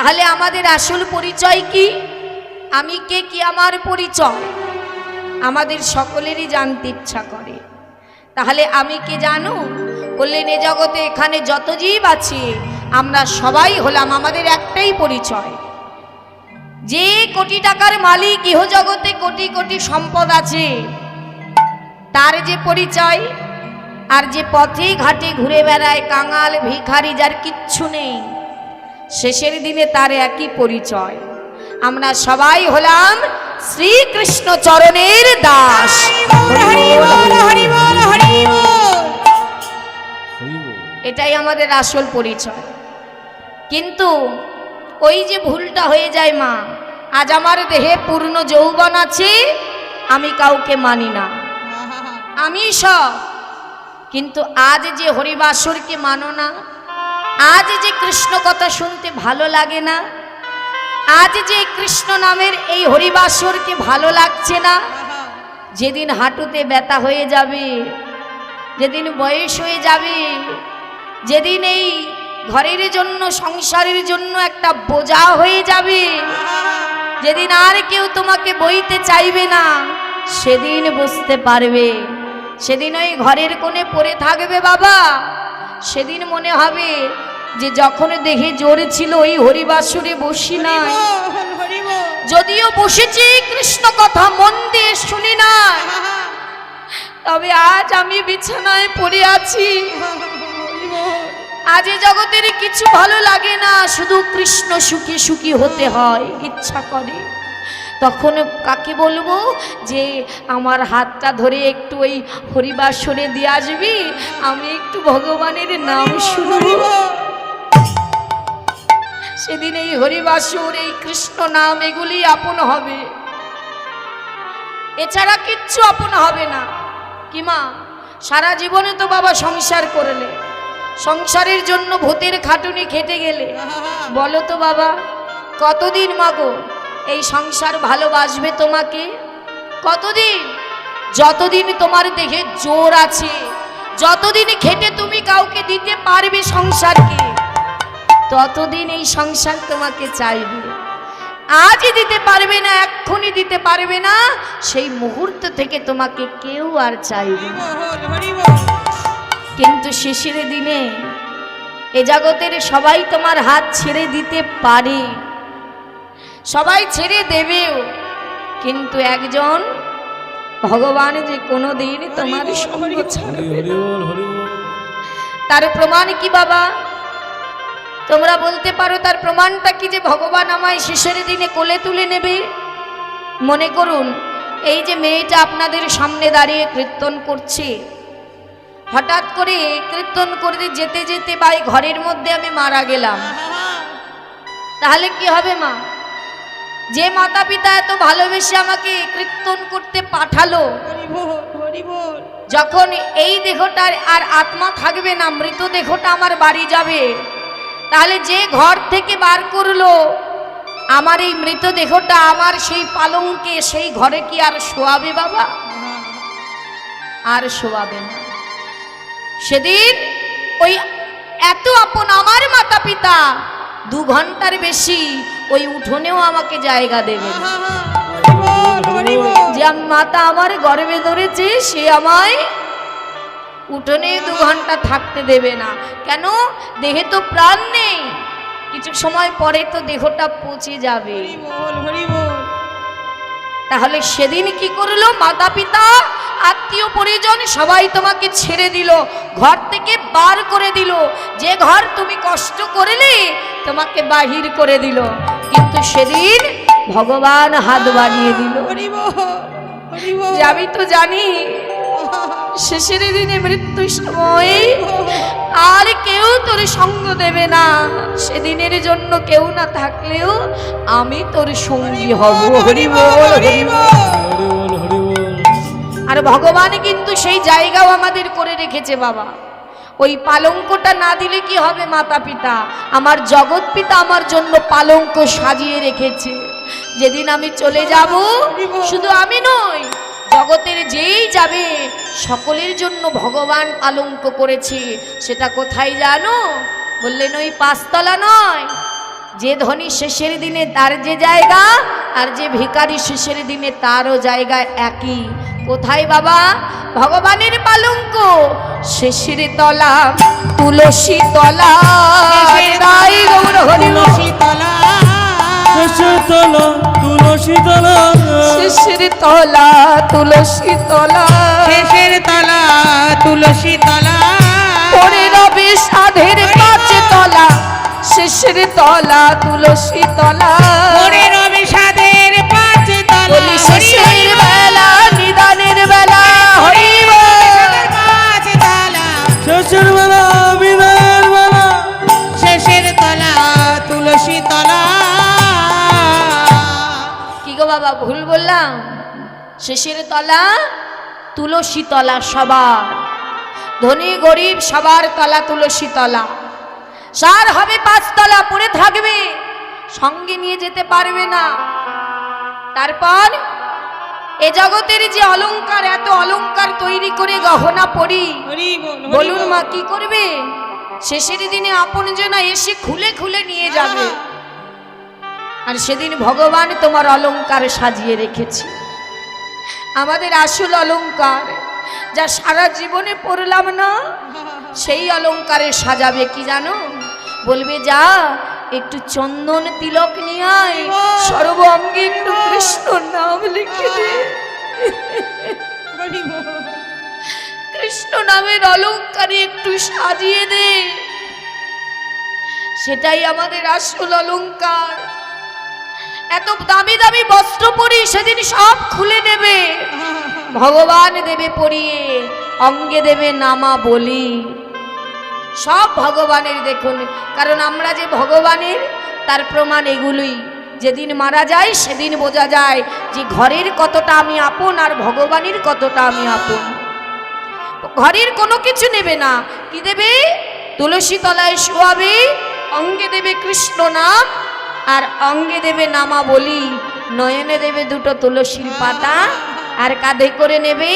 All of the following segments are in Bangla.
তাহলে আমাদের আসল পরিচয় কি? আমি কে কি আমার পরিচয়? আমাদের সকলেরই জানতে ইচ্ছা করে। তাহলে আমি কে জানো? বললেন, এ জগতে এখানে যত জীব আছে, আমরা সবাই হলাম আমাদের একটাই পরিচয়। যে কোটি টাকার মালিক, ইহ জগতে কোটি কোটি সম্পদ আছে। তার যে পরিচয় আর যে পথে ঘাটে ঘুরে বেড়ায়, কাঙাল ভিখারি যার কিচ্ছু নেই। শেষের দিনে তার একই পরিচয়। আমরা সবাই হলাম শ্রীকৃষ্ণ চরণের দাস। এটাই আমাদের আসল পরিচয়। কিন্তু ওই যে ভুলটা হয়ে যায় মা, আজ আমার দেহে পূর্ণ যৌবন আছে, আমি কাউকে মানি না। আমি সব কিন্তু আজ যে হরিবাসরকে মানো না আজ যে কৃষ্ণ কথা শুনতে ভালো লাগে না, আজ যে কৃষ্ণ নামের এই হরিবাসরকে ভালো লাগছে না, যেদিন হাঁটুতে ব্যথা হয়ে যাবে, যেদিন বয়স হয়ে যাবে, যেদিন এই ঘরের জন্য, সংসারের জন্য একটা বোঝা হয়ে যাবে, যেদিন আর কেউ তোমাকে বইতে চাইবে না, সেদিন বুঝতে পারবে, সেদিন ওই ঘরের কোণে পড়ে থাকবে বাবা, সেদিন মনে হবে যে যখন দেহে জোরে ছিল ওই হরিবাসুরে বসি নাই। যদিও বসেছি কৃষ্ণ কথা মন দিয়ে শুনি না তবে আজ আমি বিছানায় পড়ে আছি। আজ এ জগতের কিছু ভালো লাগে না শুধু কৃষ্ণ সুখী সুখী হতে হয় ইচ্ছা করে। তখন কাকে বলব যে আমার হাতটা ধরে একটু ওই হরিবাসরে দিয়ে আসবি আমি একটু ভগবানের নাম শুনব। সেদিন এই হরিবাসুর এই কৃষ্ণ নাম এগুলি আপন হবে। এছাড়া কিচ্ছু আপন হবে না। কি মা? সারা জীবনে তো বাবা সংসার করলে। সংসারের জন্য ভূতের খাটুনি খেটে গেলে। বলো তো বাবা, কতদিন মাগো এই সংসার ভালোবাসবে তোমাকে? কতদিন? যতদিন তোমার দেখে জোর আছে, যতদিন খেটে তুমি কাউকে দিতে পারবে সংসারকে। ততদিন এই সংসার তোমাকে চাইবে। আজই দিতে পারবে না এক্ষুনি দিতে পারবে না সেই মুহূর্ত থেকে তোমাকে কেউ আর চাইবে কিন্তু শেষের দিনে এ জগতের সবাই তোমার হাত ছেড়ে দিতে পারে। সবাই ছেড়ে দেবেও কিন্তু একজন ভগবান যে কোনো দিন তোমার সঙ্গ ছাড়বে তার প্রমাণ কি বাবা? তোমরা বলতে পারো তার প্রমাণটা কি যে ভগবান আমায় শেষের দিনে কোলে তুলে নেবে? মনে করুন, এই যে মেয়েটা আপনাদের সামনে দাঁড়িয়ে কীর্তন করছে। হঠাৎ করে কীর্তন করতে যেতে যেতে বা ঘরের মধ্যে আমি মারা গেলাম। তাহলে কি হবে মা? যে মাতা পিতা এত ভালোবেসে আমাকে কীর্তন করতে পাঠালো, যখন এই দেহটার আর আত্মা থাকবে না মৃত দেহটা আমার বাড়ি যাবে। তাহলে যে ঘর থেকে বার করল, আমার এই মৃতদেহটা আমার সেই পালংকে সেই ঘরে কি আর শোয়াবে বাবা? আর শোয়াবে না। সেদিন ওই এত আপন আমার মাতা পিতা দু ঘণ্টার বেশি ওই উঠোনেও আমাকে জায়গা দেবে যে মাতা আমার গর্বে ধরেছে, সে আমায় উঠোনে দু ঘণ্টা থাকতে দেবে না। কেন? দেহে তো প্রাণ নেই। কিছু সময় পরে তো দেহটা পচে যাবে। তাহলে সেদিন কি করল মাতা পিতা আত্মীয় পরিজন সবাই তোমাকে ছেড়ে দিল। ঘর থেকে বার করে দিল। যে ঘর তুমি কষ্ট করলে তোমাকে বাহির করে দিল। কিন্তু সেদিন ভগবান হাত বাড়িয়ে দিল। আমি তো জানি শেষের দিনে মৃত্যুর সময় আর কেউ তোর সঙ্গ দেবে না। সেদিনের জন্য কেউ না থাকলেও আমি তোর সঙ্গী হব। হরি বল হরি বল। আর ভগবান কিন্তু সেই জায়গাও আমাদের করে রেখেছে বাবা। ওই পালঙ্কটা না দিলে কি হবে মাতা পিতা আমার জগৎ পিতা আমার জন্য পালঙ্ক সাজিয়ে রেখেছে। যেদিন আমি চলে যাব শুধু আমি নই জগতের যেই যাবে সকলের জন্য ভগবান পালঙ্ক করেছে। সেটা কোথায় জানো? বললেন ওই পাঁচতলা নয়। যে ধনী শেষের দিনে তার যে জায়গা আর যে ভিখারি শেষের দিনে তারও জায়গা একই। কোথায় বাবা? ভগবানের পালঙ্ক। শেষের তলা তুলসী তলা তলা। তলা তুলসী তলা। শেষের তলা তুলসী তলা। শেষের তলা তুলসী তলা। পরে রবি সাধের পাঁচ তলা শিশির তলা তুলসী তলা। পরে শেষের তলা তুলসী তলা সবার ধনী গরিব সবার তলা তুলসী তলা। সার হবে পাঁচতলা পড়ে থাকবে। সঙ্গে নিয়ে যেতে পারবে না। তারপর এ জগতের যে অলংকার এত অলংকার তৈরি করে গহনা হরি বলুন মা কি করবে? শেষের দিনে আপন জনা এসে খুলে খুলে নিয়ে যাবে। আর সেদিন ভগবান তোমার অলংকার সাজিয়ে রেখেছে। আমাদের আসল অলঙ্কার যা সারা জীবনে পড়লাম না, সেই অলঙ্কারে সাজাবে কি জানো? বলবে, যা, একটু চন্দন তিলক নিয়ে আয়, সর্ব অঙ্গে একটু কৃষ্ণ নাম লিখে দে। কৃষ্ণ নামের অলংকারে একটু সাজিয়ে দে। সেটাই আমাদের আসল অলংকার। এত দামি দামি বস্ত্র পরি সেদিন সব খুলে নেবে ভগবান দেবে পরিয়ে, অঙ্গে দেবে নামা বলি। সব ভগবানের দেখুন, কারণ আমরা যে ভগবানের, তার প্রমাণ এগুলোই। যেদিন মারা যায়, সেদিন বোঝা যায় যে ঘরের কতটা আমি আপন আর ভগবানের কতটা আমি আপন। ঘরের কোনো কিছু নেবে না। কি দেবে? তুলসী তলায় শোয়াবে, অঙ্গে দেবে কৃষ্ণ নাম আর অঙ্গে দেবে নামা বলি, নয়নে দেবে দুটো তুলসীর পাতা, আর কাঁধে করে নেবে,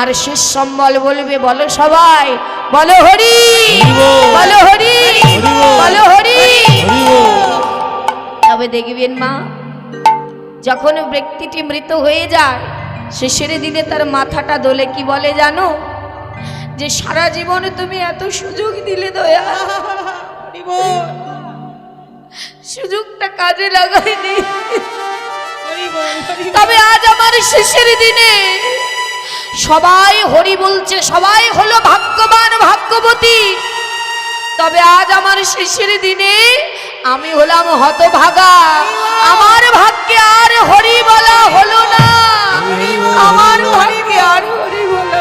আর শেষ সম্বল বলবে, বলো সবাই, বলো হরি বলো হরি বলো হরি। তবে দেখবেন মা, যখন ব্যক্তিটি মৃত হয়ে যায়, সে সেরে দিলে তার মাথাটা দোলে, কি বলে জানো? যে সারা জীবনে তুমি এত সুযোগ দিলে দয়া। সুযোগটা কাজে লাগাইনি। তবে আজ আমার শেষের দিনে সবাই হরি বলছে সবাই হলো ভাগ্যবান ভাগ্যবতী। তবে আজ আমার শেষের দিনে আমি হলাম হতভাগা। আমার ভাগ্যে আর হরি বলা হলো না। আমার ভাগ্যে আর হরি বলা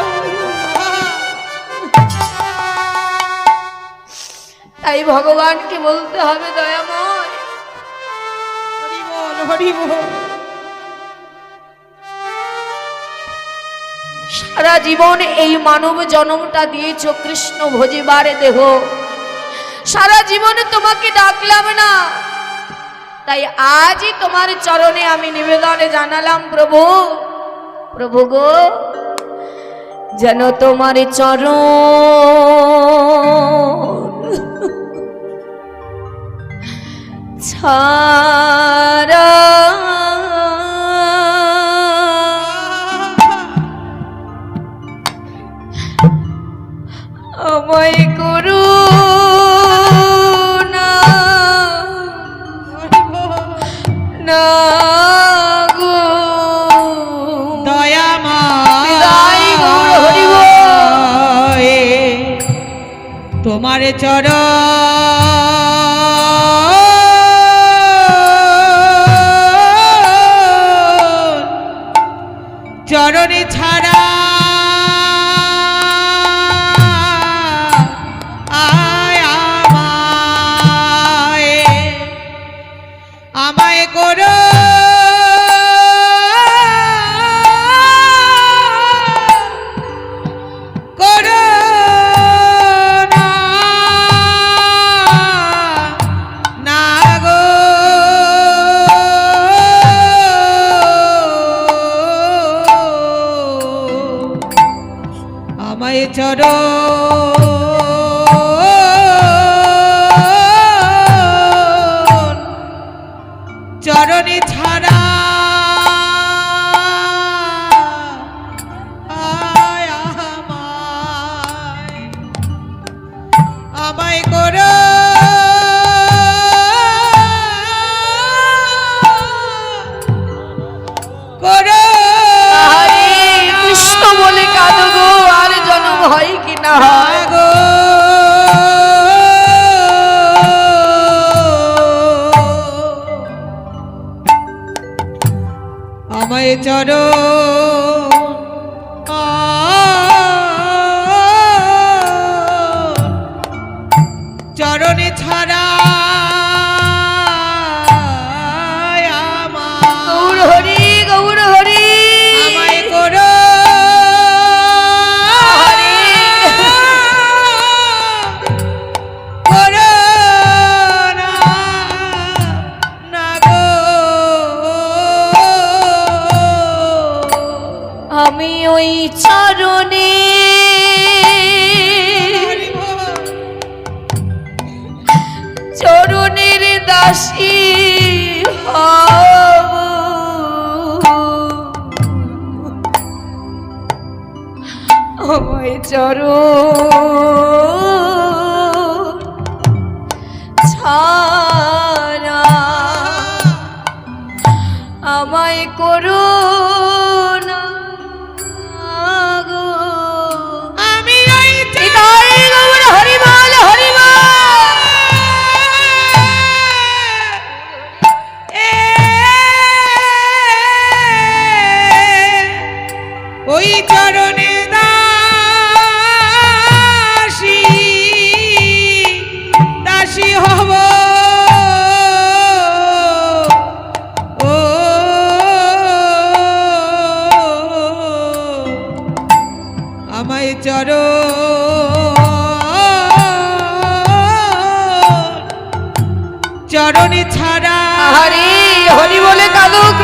তাই ভগবানকে বলতে হবে দয়াময় হরি বল সারা জীবন এই মানব জনমটা দিয়েছ কৃষ্ণ ভজিবারে দেহ। সারা জীবনে তোমাকে ডাকলাম না। তাই আজই তোমার চরণে আমি নিবেদনে জানালাম, প্রভু। প্রভু গো, যেন তোমার চরণ ছাড়া। আমায় না। না গৌর। তোমার চরণ চরণে ছাড়া। আয় আমায় আমায় করো। চরণে চরণে আমায় চরণ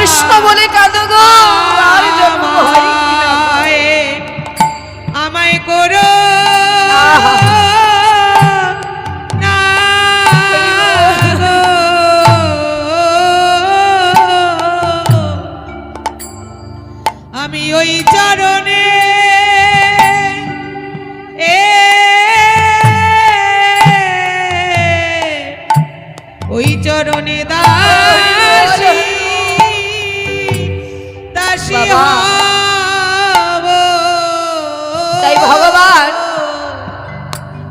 কৃষ্ণ বলে কাঁদো গো। আর জন্ম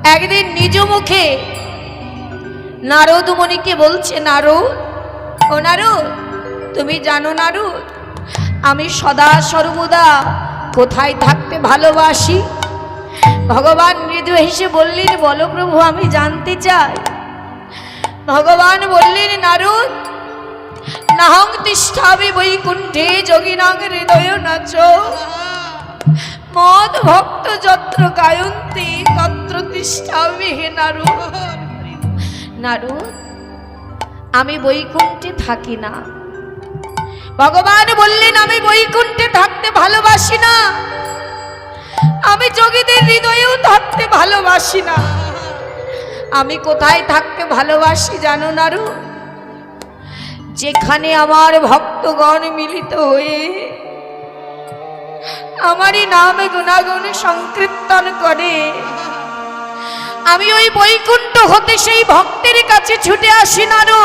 একদিন নিজ মুখে নারদ মণিকে বলছে নারদ ও নারদ তুমি জানো নারদ আমি সদা সর্বদা কোথায় থাকতে ভালোবাসি? ভগবান মৃদু হেসে বললেন, বলো প্রভু, আমি জানতে চাই। ভগবান বললেন নারদ নাহং তিষ্ঠাবি বৈকুণ্ঠে যোগিনাং হৃদয় নাচ। মদ ভক্ত যত্র গায়ন্তি, তত্র তিষ্ঠাবি হে নারু নারু আমি বৈকুণ্ঠে থাকি না। ভগবান বললেন, আমি বৈকুণ্ঠে থাকতে ভালোবাসি না। আমি যোগীদের হৃদয়েও থাকতে ভালোবাসি না। আমি কোথায় থাকতে ভালোবাসি জানো নারু যেখানে আমার ভক্তগণ মিলিত হয়ে আমারই নামে গুণাগুণ সংকীর্তন করে। আমি ওই বৈকুণ্ঠ হতে সেই ভক্তের কাছে ছুটে আসি নারু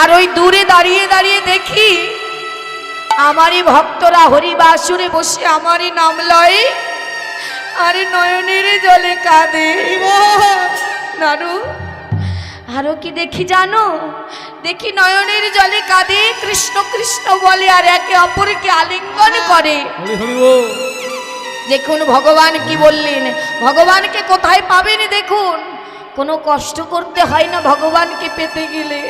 আর ওই দূরে দাঁড়িয়ে দাঁড়িয়ে দেখি আমারই ভক্তরা হরিবাসুরে বসে আমারই নাম লয় আরে নয়নের জলে কাঁদে। নারু আরও কি দেখি জানো? দেখি নয়নের জলে কাঁদে কৃষ্ণ কৃষ্ণ বলে আর একে অপরকে আলিঙ্গন করে। হরি হরি দেখুন ভগবান কি বললেন ভগবানকে কোথায় পাবেন দেখুন? কোনো কষ্ট করতে হয় না ভগবানকে পেতে গেলে।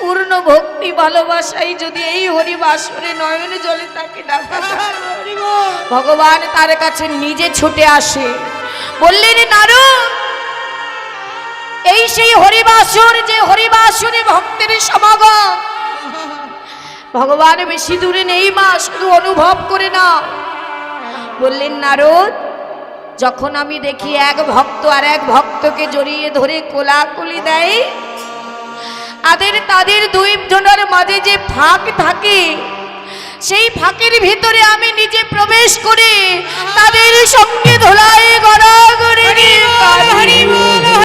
পূর্ণ ভক্তি ভালোবাসাই যদি এই হরিবাসরে নয়নে জলে তাকে ডাকা। ভগবান তার কাছে নিজে ছুটে আসে। বললেন নারু এই সেই হরিবাসুর যে হরিবাসুরে ভক্তের সমাগম। ভগবান বেশি দূরে নেই মা শুধু অনুভব করে না বললেন নারদ যখন আমি দেখি এক ভক্ত আর এক ভক্তকে জড়িয়ে ধরে কোলাকুলি দেয় আদের তাদের দুই জনের মাঝে যে ফাঁক থাকে সেই ফাঁকের ভিতরে আমি নিজে প্রবেশ করে তাদের সঙ্গে ধোলায় গড়া